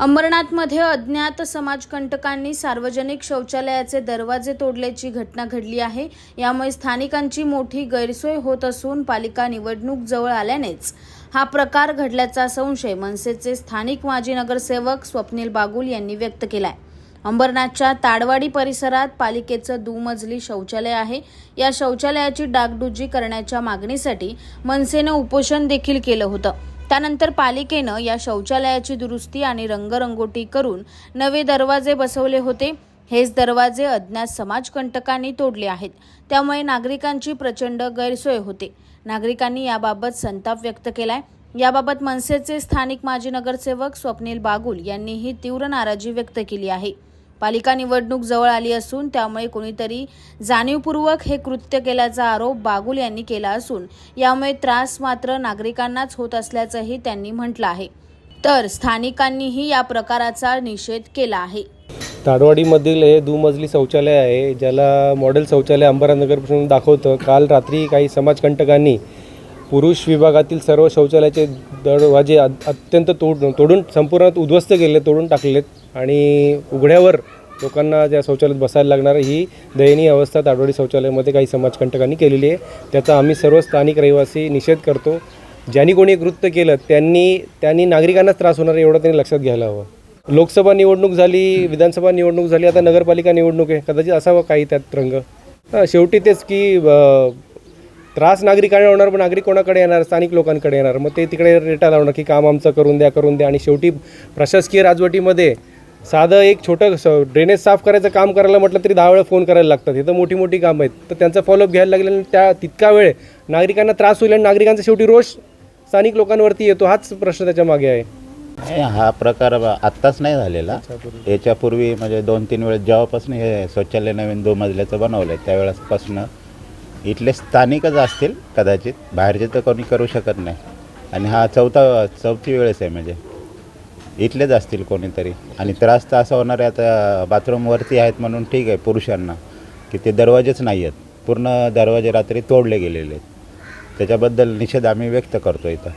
अंबरनाथमध्ये अज्ञात समाजकंटकांनी सार्वजनिक शौचालयाचे दरवाजे तोडल्याची घटना घडली आहे. यामुळे स्थानिकांची मोठी गैरसोय होत असून पालिका निवडणूक जवळ आल्यानेच हा प्रकार घडल्याचा संशय मनसेचे स्थानिक माजी नगरसेवक स्वप्नील बागुल यांनी व्यक्त केलाय. अंबरनाथच्या ताडवाडी परिसरात पालिकेचं दुमजली शौचालय आहे. या शौचालयाची डागडुजी करण्याच्या मागणीसाठी मनसेनं उपोषण देखील केलं होतं. त्यानंतर पालिकेनं या शौचालयाची दुरुस्ती आणि रंगरंगोटी करून नवे दरवाजे बसवले होते. हेच दरवाजे अज्ञात समाजकंटकांनी तोडले आहेत. त्यामुळे नागरिकांची प्रचंड गैरसोय होते. नागरिकांनी याबाबत संताप व्यक्त केलाय. याबाबत मनसेचे स्थानिक माजी नगरसेवक स्वप्नील बागुल यांनीही तीव्र नाराजी व्यक्त केली आहे. पालिका निवडणूक जवळ आली असून त्यामुळे कोणीतरी जाणीवपूर्वक हे कृत्य केल्याचा आरोप बागुल यांनी केला असून यामुळे त्रास मात्र नागरिकांनाच होत असल्याचंही त्यांनी म्हटलं आहे. तर स्थानिकांनीही या प्रकाराचा निषेध केला आहे. ताडवाडीमधील हे दुमजली शौचालय आहे ज्याला मॉडेल शौचालय अंबरानगरपासून दाखवतं. काल रात्री काही समाजकंटकांनी पुरुष विभागातील सर्व शौचालयाचे दरवाजे अत्यंत तोड तोडून संपूर्ण उद्ध्वस्त केले तोडून टाकलेत. आणि उघड्यावर लोकांना ज्या शौचालयात बसायला लागणार ही दयनीय अवस्था ताडवाडी शौचालयामध्ये काही समाजकंटकांनी केलेली आहे. त्याचा आम्ही सर्व स्थानिक रहिवासी निषेध करतो. ज्यांनी कोणी कृत्य केलं त्यांनी त्यांनी नागरिकांनाच त्रास होणार एवढं त्यांनी लक्षात घ्यायला हवं. लोकसभा निवडणूक झाली विधानसभा निवडणूक झाली आता नगरपालिका निवडणूक आहे. कदाचित असावं काही त्यात रंग. हां शेवटी तेच की त्रास नागरिकांना होणार पण नागरिक कोणाकडे येणार? स्थानिक लोकांकडे येणार. मग ते तिकडे रेटा लावणार की काम आमचं करून द्या करून द्या. आणि शेवटी प्रशासकीय राजवटीमध्ये साधं एक छोटं स ड्रेनेज साफ करायचं काम करायला म्हटलं तरी दहा वेळा फोन करायला लागतात. हे तर मोठी मोठी कामं आहेत. तर त्यांचा फॉलोअप घ्यायला लागले आणि त्या तितका वेळ नागरिकांना त्रास होईल आणि नागरिकांचा शेवटी रोष स्थानिक लोकांवरती येतो. हाच प्रश्न त्याच्यामागे आहे. नाही, हा प्रकार आत्ताच नाही झालेला. याच्यापूर्वी म्हणजे दोन तीन वेळेस जेव्हापासून हे शौचालय नवीन दोन मजल्याचं बनवलं आहे त्यावेळेसपासून इथले स्थानिकच असतील कदाचित. बाहेरचे तर कोणी करू शकत नाही. आणि हा चौथा चौथी वेळेस आहे म्हणजे. इथलेच असतील कोणीतरी. आणि त्रास तर असा होणार आहे आता बाथरूमवरती आहेत म्हणून ठीक आहे पुरुषांना की ते दरवाजेच नाही आहेत. पूर्ण दरवाजे रात्री तोडले गेलेले आहेत. त्याच्याबद्दल निषेध आम्ही व्यक्त करतो इथं.